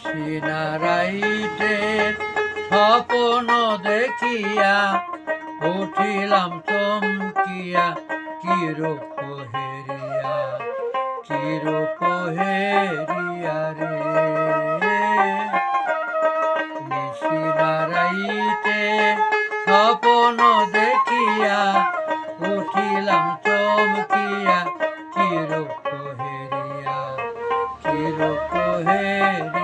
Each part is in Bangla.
সিনারাইতে স্বপন দেখিয়া উঠিলাম চমকিয়া, কিরূপ হেরিয়া কিরূপ হেরিয়া রে? নিশিনারাইতে স্বপন দেখিয়া উঠিলাম চমকিয়া, কিরূপ হেরিয়া কিরূপ হেরিয়া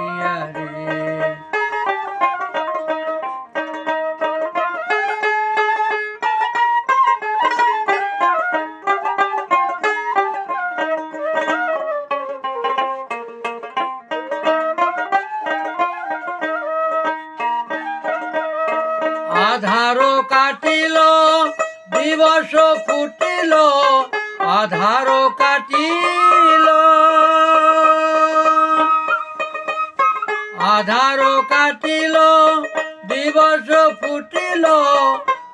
আধার কাটিল, দিবস ফুটিল আধার কাটিল। আধার কাটিল, দিবস ফুটিল,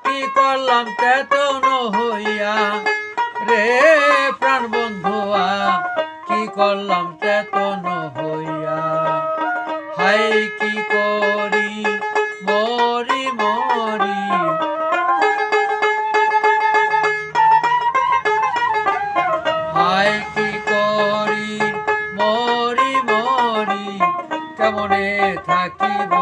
কি করলাম চেতন হইয়া? রে প্রাণ বন্ধুয়া, কি করলাম চেতন থাকিব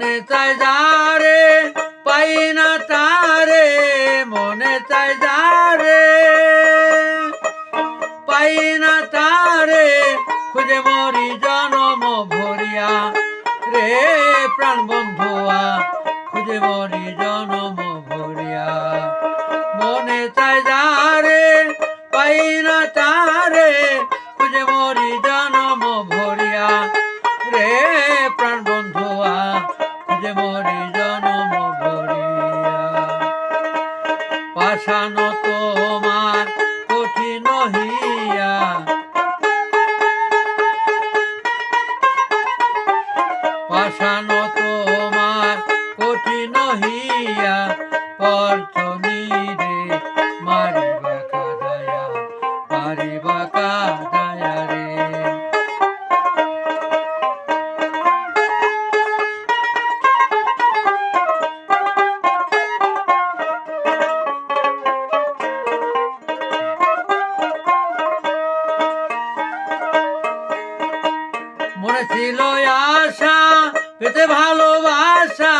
মনে চাই যারে, পাই না তারে, মনে চাই যারে। পাই না তারে, খুঁজে মরি জনম ভরিয়া। রে প্রাণ বন্ধুয়া, খুঁজে মরি জনম ভরিয়া। মনে চাই পাশান তোমার কঠিন হইয়া পাশান মনে ছিল আশা, পেতে ভালোবাসা।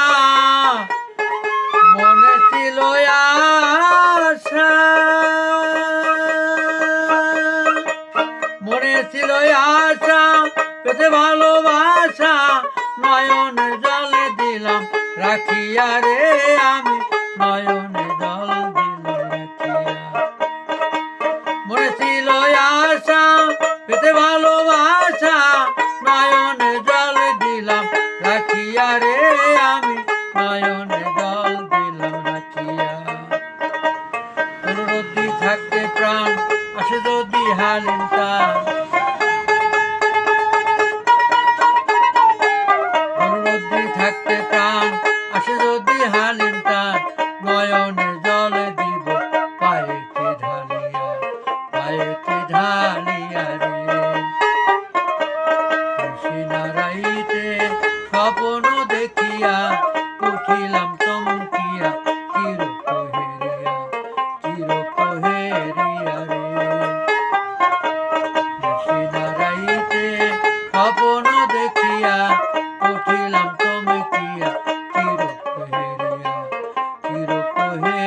মনে ছিল আশা। মনে ছিল আশা, পেতে ভালোবাসা। নয়নে জলে দিলাম, রাখিয়া রে আমি নয়নে। দিয়া উঠিলাম চমকিয়া চিরক হেরিয়া চিরক হেরিয়া রে দাঁড়াইতে স্বপন দেখিয়া, উঠিলাম চমকিয়া চিরক হেরিয়া চিরক হে